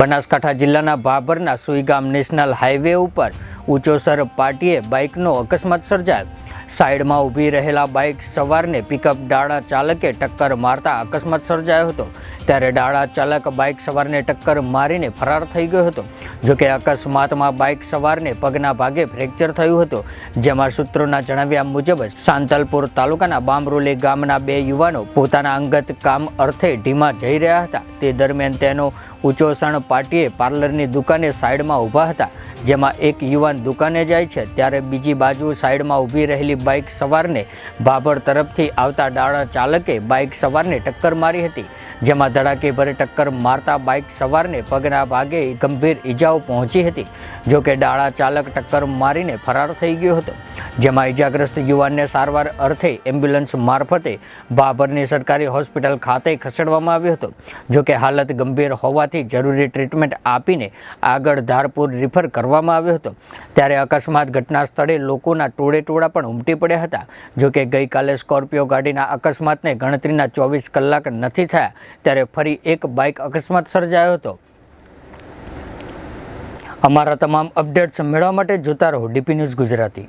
બનાસકાંઠા જિલ્લાના ભાભરના Suigam national highway ઉપર ઊંચોસર પાટીએ બાઇકનો અકસ્માત સર્જાયો. સાઈડમાં ઊભી રહેલા બાઇક સવારને પિકઅપ ડાળા ચાલકે ટક્કર મારતા અકસ્માત સર્જાયો હતો. ત્યારે ડાળા ચાલક બાઇક સવારને ટક્કર મારીને ફરાર થઈ ગયો હતો. જોકે અકસ્માતમાં બાઇક સવારને પગના ભાગે ફ્રેક્ચર થયું હતું. જેમાં સૂત્રોના જણાવ્યા મુજબ, સાંતલપુર તાલુકાના બામરોલી ગામના બે યુવાનો પોતાના અંગત કામ અર્થે ઢીમા જઈ રહ્યા હતા. તે દરમિયાન તેનો ઉચોસણ પાટીએ પાર્લરની દુકાને સાઈડમાં ઊભા હતા. જેમાં એક યુવાન દુકાને જાય છે, ત્યારે બીજી બાજુ સાઈડમાં ઊભી રહેલી બાઇક સવારને ભાભર તરફથી આવતા ડાળા ચાલકે બાઇક સવારને ટક્કર મારી હતી. જેમાં ધડાકેભરે ટક્કર મારતા બાઇક સવારને પગના ભાગે ગંભીર ઈજાઓ પહોંચી હતી. જોકે ડાળા ચાલક ટક્કર મારીને ફરાર થઈ ગયો હતો. જેમાં ઈજાગ્રસ્ત યુવાનને સારવાર અર્થે એમ્બ્યુલન્સ મારફતે ભાભરની સરકારી હોસ્પિટલ ખાતે ખસેડવામાં આવ્યો હતો. જોકે હાલત ગંભીર હોવાથી જરૂરી ટ્રીટમેન્ટ આપીને આગળ ધારપુર રિફર કરવામાં આવ્યો હતો. ત્યારે અકસ્માત ઘટના સ્થળે લોકોના ટોળે ટોળા પણ ઉમટી પડ્યા હતા. જોકે ગઈકાલે સ્કોર્પિયો ગાડીના અકસ્માતને ગણતરીના ચોવીસ કલાક નથી થયા, ત્યારે ફરી એક બાઇક અકસ્માત સર્જાયો હતો. અમારા તમામ અપડેટ્સ મેળવવા માટે જોતા રહો DP news Gujarati.